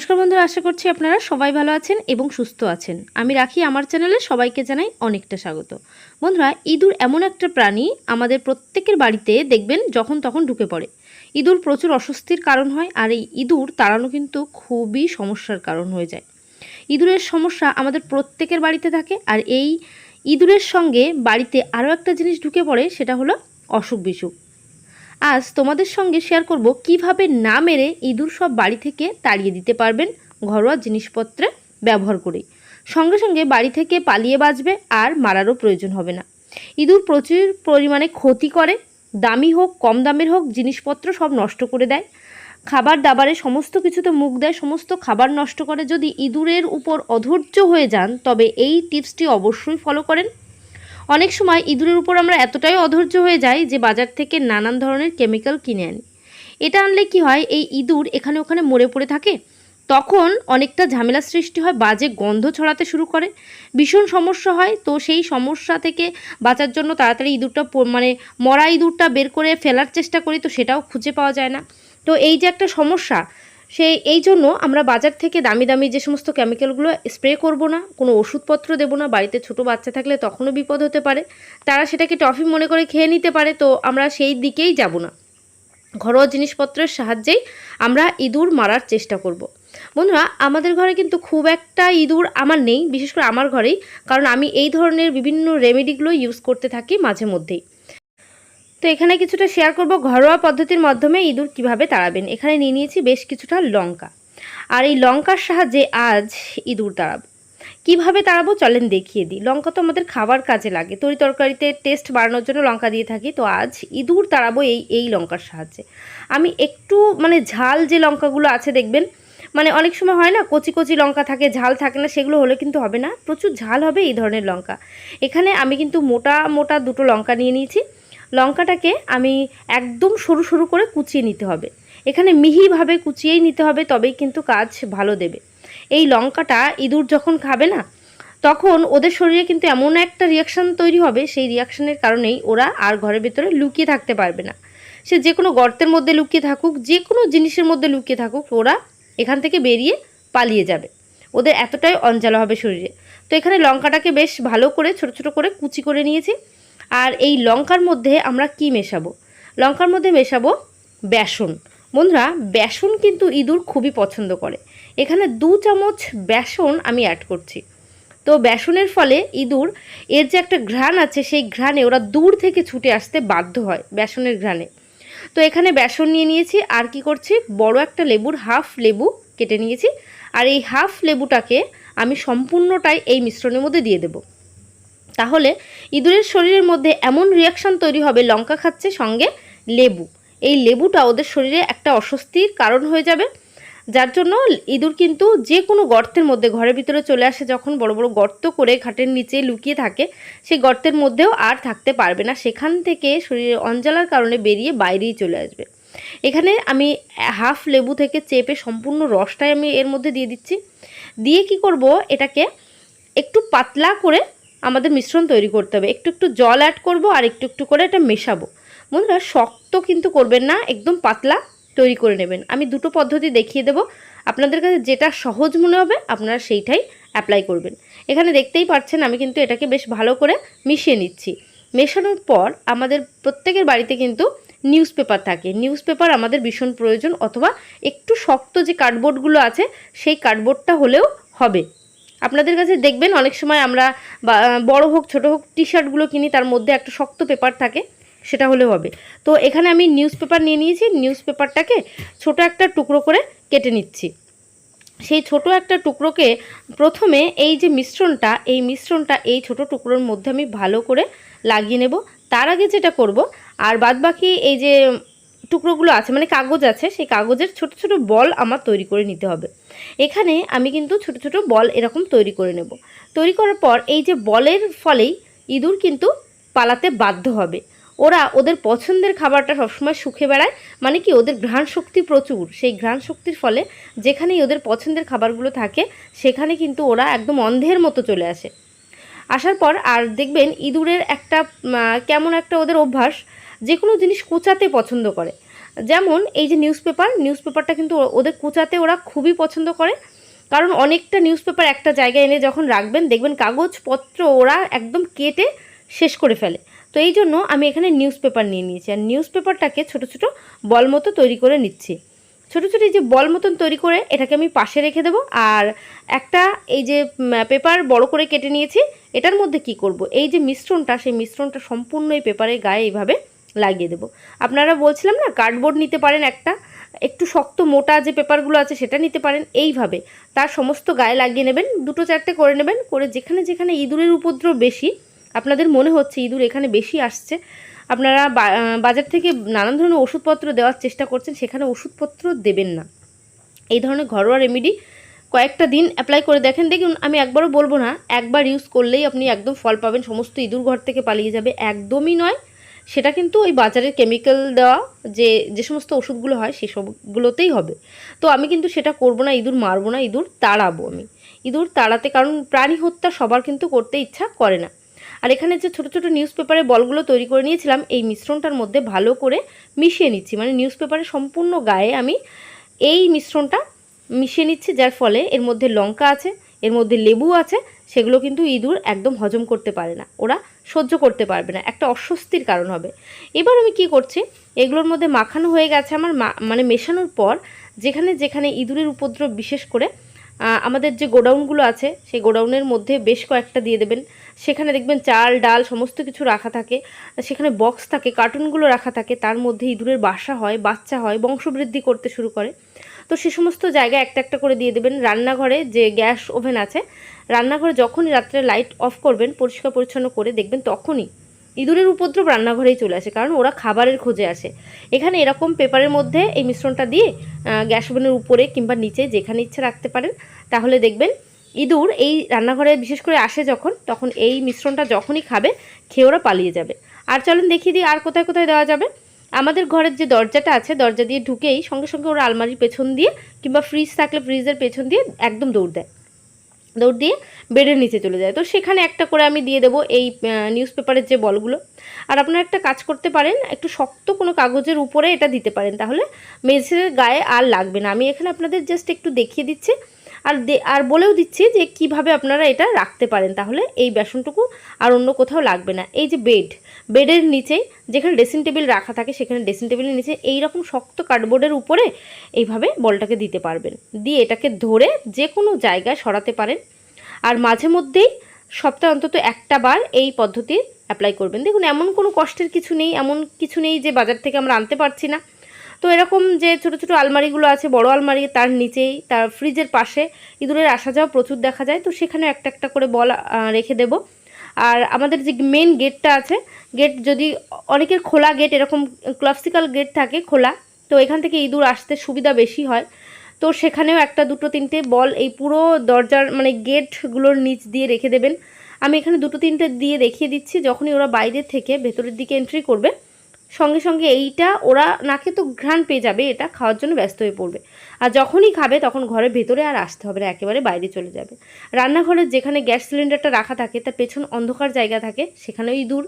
নমস্কার বন্ধুরা, আশা করছি আপনারা সবাই ভালো আছেন এবং সুস্থ আছেন। আমি রাখি, আমার চ্যানেলে সবাইকে জানাই অনেকটা স্বাগত। বন্ধুরা, ইঁদুর এমন একটা প্রাণী আমাদের প্রত্যেকের বাড়িতে দেখবেন যখন তখন ঢুকে পড়ে। ইঁদুর প্রচুর অস্বস্তির কারণ হয় আর এই ইঁদুর তাড়ানো কিন্তু খুবই সমস্যার কারণ হয়ে যায়। ইঁদুরের সমস্যা আমাদের প্রত্যেকের বাড়িতে থাকে আর এই ইঁদুরের সঙ্গে বাড়িতে আরও একটা জিনিস ঢুকে পড়ে সেটা হলো অসুখ বিসুখ আজ তোমাদের সঙ্গে শেয়ার করব কীভাবে না মেরে ইঁদুর সব বাড়ি থেকে তাড়িয়ে দিতে পারবেন ঘরোয়া জিনিসপত্রে ব্যবহার করেই। সঙ্গে সঙ্গে বাড়ি থেকে পালিয়ে বাঁচবে আর মারারও প্রয়োজন হবে না। ইঁদুর প্রচুর পরিমাণে ক্ষতি করে, দামি হোক, কম দামের হোক, জিনিসপত্র সব নষ্ট করে দেয়। খাবার দাবারে সমস্ত কিছুতে মুখ দেয়, সমস্ত খাবার নষ্ট করে। যদি ইঁদুরের উপর অধৈর্য হয়ে যান, তবে এই টিপসটি অবশ্যই ফলো করেন। অনেক সময় ইঁদুরের উপর আমরা এতটাই অধৈর্য হয়ে যাই যে বাজার থেকে নানান ধরনের কেমিক্যাল কিনে আনি। এটা আনলে কি হয়, এই ইঁদুর এখানে ওখানে মরে পড়ে থাকে? তখন অনেকটা ঝামেলা সৃষ্টি হয়, বাজে গন্ধ ছড়াতে শুরু করে। ভীষণ সমস্যা হয়, তো সেই সমস্যা থেকে বাঁচার জন্য তাড়াতাড়ি ইঁদুরটা মানে মরা ইঁদুরটা বের করে ফেলার চেষ্টা করি, তো সেটাও খুঁজে পাওয়া যায় না। তো এই যে একটা সমস্যা সেই, এই জন্য আমরা বাজার থেকে দামি দামি যে সমস্ত কেমিক্যালগুলো স্প্রে করব না, কোনো ওষুধপত্র দেবো না, বাড়িতে ছোট বাচ্চা থাকলে তখনও বিপদ হতে পারে। তারা সেটাকে টফি মনে করে খেয়ে নিতে পারে, তো আমরা সেই দিকেই যাব না। ঘরোয়া জিনিসপত্রের সাহায্যেই আমরা ইঁদুর মারার চেষ্টা করব। বন্ধুরা, আমাদের ঘরে কিন্তু খুব একটা ইঁদুর আমার নেই, বিশেষ করে আমার ঘরেই, কারণ আমি এই ধরনের বিভিন্ন রেমেডিগুলো ইউজ করতে থাকি মাঝে মধ্যেই। তো এখানে কিছুটা শেয়ার করব ঘরোয়া পদ্ধতির মাধ্যমে ইঁদুর কীভাবে তাড়াবেন। এখানে নিয়ে নিয়েছি বেশ কিছুটা লঙ্কা। আর এই লঙ্কার সাহায্যে আজ ইঁদুর তাড়াবো। কীভাবে তাড়াবো চলেন দেখিয়ে দিই। লঙ্কা তো আমাদের খাবার কাজে লাগে। তরি তরকারিতে টেস্ট বাড়ানোর জন্য লঙ্কা দিয়ে থাকি। তো আজ ইঁদুর তাড়াবো এই এই লঙ্কার সাহায্যে। আমি একটু মানে ঝাল যে লঙ্কাগুলো আছে দেখবেন মানে অনেক সময় হয় না, কচি কচি লঙ্কা থাকে, ঝাল থাকে না, সেগুলো হলে কিন্তু হবে না। প্রচুর ঝাল হবে এই ধরনের লঙ্কা। এখানে আমি কিন্তু মোটা মোটা দুটো লঙ্কা নিয়ে নিয়েছি। লঙ্কাটাকে আমি একদম সরু সরু করে কুচিয়ে নিতে হবে। এখানে মিহিভাবে কুচিয়েই নিতে হবে, তবেই কিন্তু কাজ ভালো দেবে। এই লঙ্কাটা ইঁদুর যখন খাবে না, তখন ওদের শরীরে কিন্তু এমন একটা রিয়াকশান তৈরি হবে, সেই রিয়াকশানের কারণেই ওরা আর ঘরের ভেতরে লুকিয়ে থাকতে পারবে না। সে যে কোনো গর্তের মধ্যে লুকিয়ে থাকুক, যে কোনো জিনিসের মধ্যে লুকিয়ে থাকুক, ওরা এখান থেকে বেরিয়ে পালিয়ে যাবে। ওদের এতটাই অঞ্জালা হবে শরীরে। তো এখানে লঙ্কাটাকে বেশ ভালো করে, ছোট ছোট করে কুচি করে নিয়েছি। আর এই লঙ্কার মধ্যে আমরা কি মেশাবো? লঙ্কার মধ্যে মেশাবো বেসন। বন্ধুরা, বেসন কিন্তু ইঁদুর খুবই পছন্দ করে। এখানে দু চামচ বেসন আমি অ্যাড করছি। তো বেসনের ফলে ইঁদুর, এর যে একটা ঘ্রাণ আছে, সেই ঘ্রাণে ওরা দূর থেকে ছুটে আসতে বাধ্য হয় বেসনের ঘ্রাণে। তো এখানে বেসন নিয়ে নিয়েছি, আর কি করছি? বড় একটা লেবুর হাফ লেবু কেটে নিয়েছি। আর এই হাফ লেবুটাকে আমি সম্পূর্ণটাই এই মিশ্রণের মধ্যে দিয়ে দেবো। তাহলে ইঁদুরের শরীরের মধ্যে এমন রিয়াকশান তৈরি হবে, লঙ্কা খাচ্ছে সঙ্গে লেবু। এই লেবুটা ওদের শরীরে একটা অস্বস্তির কারণ হয়ে যাবে। যার জন্য ইঁদুর কিন্তু যে কোনো গর্তের মধ্যে, ঘরের ভিতরে চলে আসে, যখন বড় বড় গর্ত করে ঘাটের নিচে লুকিয়ে থাকে, সেই গর্তের মধ্যেও আর থাকতে পারবে না। সেখান থেকে শরীরে অঞ্জলার কারণে বেরিয়ে বাইরেই চলে আসবে। এখানে আমি হাফ লেবু থেকে চেপে সম্পূর্ণ রসটাই আমি এর মধ্যে দিয়ে দিচ্ছি। দিয়ে কি করব? এটাকে একটু পাতলা করে আমাদের মিশ্রণ তৈরি করতে হবে। একটু একটু জল অ্যাড করব আর একটু একটু করে এটা মেশাবো। বন্ধুরা, শক্ত কিন্তু করবেন না, একদম পাতলা তৈরি করে নেবেন। আমি দুটো পদ্ধতি দেখিয়ে দেব। আপনাদের কাছে যেটা সহজ মনে হবে, আপনারা সেইটাই অ্যাপ্লাই করবেন। এখানে দেখতেই পাচ্ছেন আমি কিন্তু এটাকে বেশ ভালো করে মিশিয়ে নিচ্ছি। মেশানোর পর আমাদের প্রত্যেকের বাড়িতে কিন্তু নিউজ পেপার থাকে। নিউজ পেপার আমাদের ভীষণ প্রয়োজন, অথবা একটু শক্ত যে কার্ডবোর্ডগুলো আছে, সেই কার্ডবোর্ডটা হলেও হবে। আপনাদের কাছে দেখবেন অনেক সময় আমরা বড় হোক, ছোট হোক টি শার্টগুলো কিনি, তার মধ্যে একটা শক্ত পেপার থাকে, সেটা হলে হবে। তো এখানে আমি নিউজ পেপার নিয়ে নিয়েছি নিউজ পেপারটাকে ছোট একটা টুকরো করে কেটে নিচ্ছি। সেই ছোট একটা টুকরোকে প্রথমে এই যে মিশ্রণটা, এই মিশ্রণটা এই ছোট টুকরোর মধ্যে আমি ভালো করে লাগিয়ে নেব। তার আগে যেটা করব, আর বাদবাকি এই যে টুকরোগুলো আছে মানে কাগজ আছে, সেই কাগজের ছোট ছোট বল আমার তৈরি করে নিতে হবে। এখানে আমি কিন্তু ছোট ছোট বল এরকম তৈরি করে নেব। তৈরি করার পর এই যে বলের ফলেই ইঁদুর কিন্তু পালাতে বাধ্য হবে। ওরা ওদের পছন্দের খাবারটা সবসময় সুখে বেড়ায় মানে কি ওদের ঘ্রাণ শক্তি প্রচুর। সেই ঘ্রাণ শক্তির ফলে যেখানেই ওদের পছন্দের খাবারগুলো থাকে, সেখানে কিন্তু ওরা একদম অন্ধের মতো চলে আসে। আসার পর আর দেখবেন ইঁদুরের একটা কেমন একটা ওদের অভ্যাস যে কোনো জিনিস কোচাতে পছন্দ করে। যেমন এই যে নিউজ পেপার নিউজ পেপারটা কিন্তু ওদের কুচাতে ওরা খুবই পছন্দ করে। কারণ অনেকটা নিউজ পেপার একটা জায়গায় এনে যখন রাখবেন, দেখবেন কাগজপত্র ওরা একদম কেটে শেষ করে ফেলে। তো এই জন্য আমি এখানে নিউজ পেপার নিয়ে নিয়েছি। আর নিউজ পেপারটাকে ছোটো ছোটো বল মতো তৈরি করে নিচ্ছি। ছোটো ছোটো এই যে বল মতন তৈরি করে এটাকে আমি পাশে রেখে দেবো। আর একটা এই যে পেপার বড় করে কেটে নিয়েছি, এটার মধ্যে কি করব? এই যে মিশ্রণটা, সেই মিশ্রণটা সম্পূর্ণ এই পেপারের গায়ে এইভাবে লাগিয়ে দেবো। আপনারা বলছিলাম না কার্ডবোর্ড নিতে পারেন একটা, একটু শক্ত মোটা যে পেপারগুলো আছে সেটা নিতে পারেন, এইভাবে। তার সমস্ত গায়ে লাগিয়ে নেবেন, দুটো চারটে করে নেবেন, করে যেখানে যেখানে ইঁদুরের উপদ্রব বেশি, আপনাদের মনে হচ্ছে ইঁদুর এখানে বেশি আসছে আপনারা বাজার থেকে নানান ধরনের ওষুধপত্র দেওয়ার চেষ্টা করছেন, সেখানে ওষুধপত্র দেবেন না। এই ধরনের ঘরোয়া রেমেডি কয়েকটা দিন অ্যাপ্লাই করে দেখেন। দেখুন, আমি একবারও বলব না, একবার ইউজ করলেই আপনি একদম ফল পাবেন। সমস্ত ইঁদুর ঘর থেকে পালিয়ে যাবে একদমই নয়। সেটা কিন্তু ওই বাজারের কেমিক্যাল দেওয়া, যে যে সমস্ত ওষুধগুলো হয় সেই সবগুলোতেই হবে। তো আমি কিন্তু সেটা করব না, ইঁদুর মারবো না, ইঁদুর তাড়াবো আমি। ইঁদুর তাড়াতে, কারণ প্রাণী হত্যা সবার কিন্তু করতে ইচ্ছা করে না। আর এখানে যে ছোটো ছোটো নিউজ পেপারে বলগুলো তৈরি করে নিয়েছিলাম, এই মিশ্রণটার মধ্যে ভালো করে মিশিয়ে নিচ্ছি। মানে নিউজ পেপারের সম্পূর্ণ গায়ে আমি এই মিশ্রণটা মিশিয়ে নিচ্ছি, যার ফলে এর মধ্যে লঙ্কা আছে, এর মধ্যে লেবু আছে, সেগুলো কিন্তু ইঁদুর একদম হজম করতে পারে না। ওরা সহ্য করতে পারবে না, একটা অস্বস্তির কারণ হবে। এবার আমি কি করছি, এগুলোর মধ্যে মাখানো হয়ে গেছে আমার মানে মেশানোর পর, যেখানে যেখানে ইঁদুরের উপদ্রব বিশেষ করে আমাদের যে গোডাউনগুলো আছে, সেই গোডাউনের মধ্যে বেশ কয়েকটা দিয়ে দেবেন। সেখানে দেখবেন চাল, ডাল সমস্ত কিছু রাখা থাকে। সেখানে বক্স থাকে, কার্টুনগুলো রাখা থাকে। তার মধ্যে ইঁদুরের বাসা হয়, বাচ্চা হয়, বংশবৃদ্ধি করতে শুরু করে। তো সে সমস্ত জায়গায় একটা একটা করে দিয়ে দেবেন রান্নাঘরে যে গ্যাস ওভেন আছে। রান্নাঘরে যখনই রাত্রে লাইট অফ করবেন, পরিষ্কার পরিচ্ছন্ন করে দেখবেন, তখনই ইঁদুরের উপদ্রব রান্নাঘরেই চলে আসে, কারণ ওরা খাবারের খোঁজে আসে। এখানে এরকম পেপারের মধ্যে এই মিশ্রণটা দিয়ে গ্যাস ওভেনের উপরে কিংবা নিচে যেখানে ইচ্ছে রাখতে পারেন, তাহলে দেখবেন ইঁদুর এই রান্নাঘরে বিশেষ করে আসে যখন, তখন এই মিশ্রণটা যখনই খাবে, খেয়ে ওরা পালিয়ে যাবে। আর চলেন দেখিয়ে দিই আর কোথায় কোথায় দেওয়া যাবে। আমাদের ঘরের যে দরজাটা আছে, দরজা দিয়ে ঢুকেই সঙ্গে সঙ্গে ওরা আলমারির পেছন দিয়ে কিংবা ফ্রিজ থাকলে ফ্রিজের পেছন দিয়ে একদম দৌড় দেয়। দৌড় দিয়ে বেডের নিচে চলে যায়। তো সেখানে একটা করে আমি দিয়ে দেবো এই নিউজ পেপারের যে বলগুলো। আর আপনারা একটা কাজ করতে পারেন, একটু শক্ত কোনো কাগজের উপরে এটা দিতে পারেন, তাহলে মেঝের গায়ে আর লাগবে না। আমি এখানে আপনাদের জাস্ট একটু দেখিয়ে দিচ্ছি। আর আর বলেও দিচ্ছি যে কীভাবে আপনারা এটা রাখতে পারেন। তাহলে এই বেসনটুকু আর অন্য কোথাও লাগবে না। এই যে বেড, বেডের নিচেই যেখানে ড্রেসিং টেবিল রাখা থাকে, সেখানে ড্রেসিং টেবিলের নিচে এই রকম শক্ত কার্ডবোর্ডের উপরে এইভাবে বলটাকে দিতে পারবেন। দিয়ে এটাকে ধরে যে কোনো জায়গায় সরাতে পারেন। আর মাঝে মধ্যেই সপ্তাহে অন্তত একটা বার এই পদ্ধতি অ্যাপ্লাই করবেন। দেখুন, এমন কোনো কষ্টের কিছু নেই, এমন কিছু নেই যে বাজার থেকে আমরা আনতে পারছি না। তো এরকম যে ছোট ছোট আলমারিগুলো আছে, বড় আলমারি তার নিচেই, তার ফ্রিজের পাশে ইঁদুরের আসা যাওয়া প্রচুর দেখা যায়। তো সেখানে একটা একটা করে বল রেখে দেব। আর আমাদের যে মেন গেটটা আছে গেট যদি অনেকের খোলা গেট এরকম ক্লাসিক্যাল গেট থাকে খোলা, তো এখান থেকে ইঁদুর আসতে সুবিধা বেশি হয়। তো সেখানেও একটা, দুটো, তিনটে বল এই পুরো দরজার মানে গেটগুলোর নিচ দিয়ে রেখে দেবেন। আমি এখানে দুটো, তিনটে দিয়ে দেখিয়ে দিচ্ছি, যখনই ওরা বাইরে থেকে ভেতরের দিকে এন্ট্রি করবে। সঙ্গে সঙ্গে এইটা ওরা নাকে তো ঘ্রাণ পেয়ে যাবে, এটা খাওয়ার জন্য ব্যস্ত হয়ে পড়বে। আর যখনই খাবে তখন ঘরের ভেতরে আর আসতে হবে না, একেবারে বাইরে চলে যাবে। রান্নাঘরের যেখানে গ্যাস সিলিন্ডারটা রাখা থাকে, তার পেছন অন্ধকার জায়গা থাকে, সেখানেও ইঁদুর,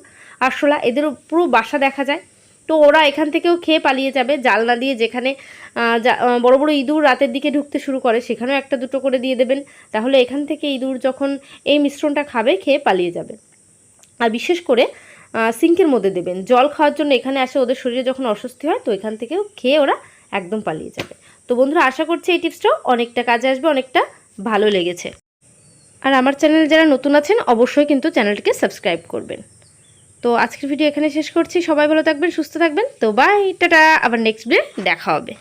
আরশোলা, এদেরও পুরো বাসা দেখা যায়। তো ওরা এখান থেকেও খেয়ে পালিয়ে যাবে, জালনা দিয়ে যেখানে বড় বড় ইঁদুর রাতের দিকে ঢুকতে শুরু করে, সেখানেও একটা দুটো করে দিয়ে দেবেন। তাহলে এখান থেকে ইঁদুর যখন এই মিশ্রণটা খাবে, খেয়ে পালিয়ে যাবে। আর বিশেষ করে সিঙ্কের মধ্যে দেবেন। জল খাওয়ার জন্য এখানে আসে ওদের শরীরে যখন অস্বস্তি হয়, তো এখান থেকেও খেয়ে ওরা একদম পালিয়ে যাবে। তো বন্ধুরা, আশা করছি এই টিপসটাও অনেকটা কাজে আসবে, অনেকটা ভালো লেগেছে। আর আমার চ্যানেল যারা নতুন আছেন, অবশ্যই কিন্তু চ্যানেলটিকে সাবস্ক্রাইব করবেন। তো আজকের ভিডিও এখানে শেষ করছি। সবাই ভালো থাকবেন, সুস্থ থাকবেন। তো বাই টাটা। আবার নেক্সট ডে দেখা হবে।